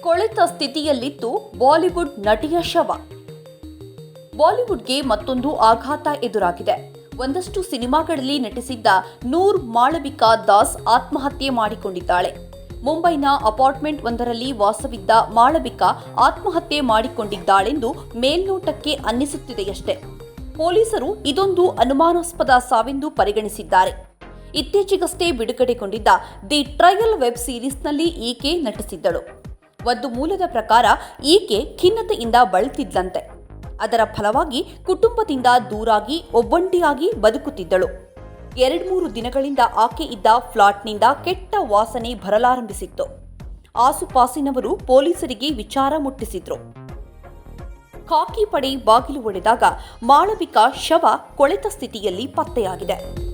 ಕೊಳೆತ ಸ್ಥಿತಿಯಲ್ಲಿತ್ತು ಬಾಲಿವುಡ್ ನಟಿಯ ಶವ. ಬಾಲಿವುಡ್ಗೆ ಮತ್ತೊಂದು ಆಘಾತ ಎದುರಾಗಿದೆ. ಒಂದಷ್ಟು ಸಿನಿಮಾಗಳಲ್ಲಿ ನಟಿಸಿದ್ದ ನೂರ್ ಮಾಳವಿಕಾ ದಾಸ್ ಆತ್ಮಹತ್ಯೆ ಮಾಡಿಕೊಂಡಿದ್ದಾಳೆ. ಮುಂಬೈನ ಅಪಾರ್ಟ್ಮೆಂಟ್ ಒಂದರಲ್ಲಿ ವಾಸವಿದ್ದ ಮಾಳವಿಕಾ ಆತ್ಮಹತ್ಯೆ ಮಾಡಿಕೊಂಡಿದ್ದಾಳೆಂದು ಮೇಲ್ನೋಟಕ್ಕೆ ಅನ್ನಿಸುತ್ತಿದೆಯಷ್ಟೇ. ಪೊಲೀಸರು ಇದೊಂದು ಅನುಮಾನಾಸ್ಪದ ಸಾವೆಂದು ಪರಿಗಣಿಸಿದ್ದಾರೆ. ಇತ್ತೀಚೆಗಷ್ಟೇ ಬಿಡುಗಡೆಗೊಂಡಿದ್ದ ದಿ ಟ್ರಯಲ್ ವೆಬ್ ಸೀರೀಸ್ನಲ್ಲಿ ಈಕೆ ನಟಿಸಿದ್ದಳು. ಒಂದು ಮೂಲದ ಪ್ರಕಾರ ಈಕೆ ಖಿನ್ನತೆಯಿಂದ ಬಳಲ್ತಿದ್ಲಂತೆ. ಅದರ ಫಲವಾಗಿ ಕುಟುಂಬದಿಂದ ದೂರಾಗಿ, ಒಬ್ಬಂಟಿಯಾಗಿ ಬದುಕುತ್ತಿದ್ದಳು. ಎರಡ್ಮೂರು ದಿನಗಳಿಂದ ಆಕೆ ಇದ್ದ ಫ್ಲಾಟ್ನಿಂದ ಕೆಟ್ಟ ವಾಸನೆ ಬರಲಾರಂಭಿಸಿತ್ತು. ಆಸುಪಾಸಿನವರು ಪೊಲೀಸರಿಗೆ ವಿಚಾರ ಮುಟ್ಟಿಸಿದ್ರು. ಕಾಕಿ ಪಡೆ ಬಾಗಿಲು ಒಡೆದಾಗ ಮಾಳವಿಕಾ ಶವ ಕೊಳೆತ ಸ್ಥಿತಿಯಲ್ಲಿ ಪತ್ತೆಯಾಗಿದೆ.